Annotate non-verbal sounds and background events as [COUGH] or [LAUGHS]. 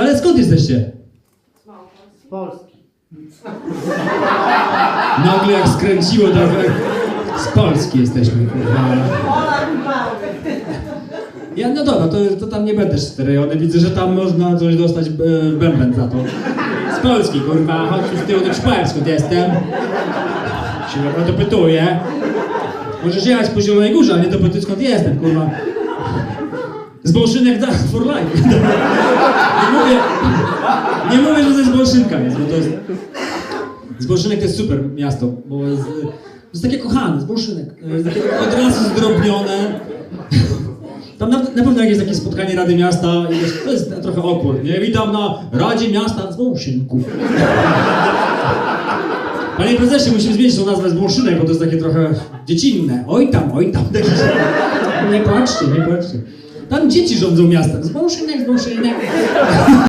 Ale skąd jesteście? Z Polski. Nagle jak skręciło trochę. Z Polski jesteśmy, kurwa. Ja, no dobra, to, to tam nie będę z rejony. Widzę, że tam można coś dostać e, bęben za to. Z Polski, kurwa, chodź z tyłu, ci powiem skąd jestem. Się naprawdę dopytuję. Możesz jechać po Zielonej Górze, a nie dopytuj skąd jestem, kurwa. Z Bolszynek da for life. Mówię, [LAUGHS] nie mówię, że to jest Bolszynka, więc bo to jest... Z Bolszynek to jest super miasto, bo jest, to jest takie kochane, z Bolszynek. Jest takie od razu zdrobnione. Tam na, na pewno jak jest takie spotkanie Rady Miasta, i to jest trochę awkward, nie? Witam na Radzie Miasta z Bolszynków. Panie prezesie, musimy zmienić tą nazwę z Bolszynek, bo to jest takie trochę dziecinne. Oj tam, oj tam. Nie patrzcie, nie patrzcie. Tam dzieci rządzą miastem. Z Bolszynek, z Bolszynek.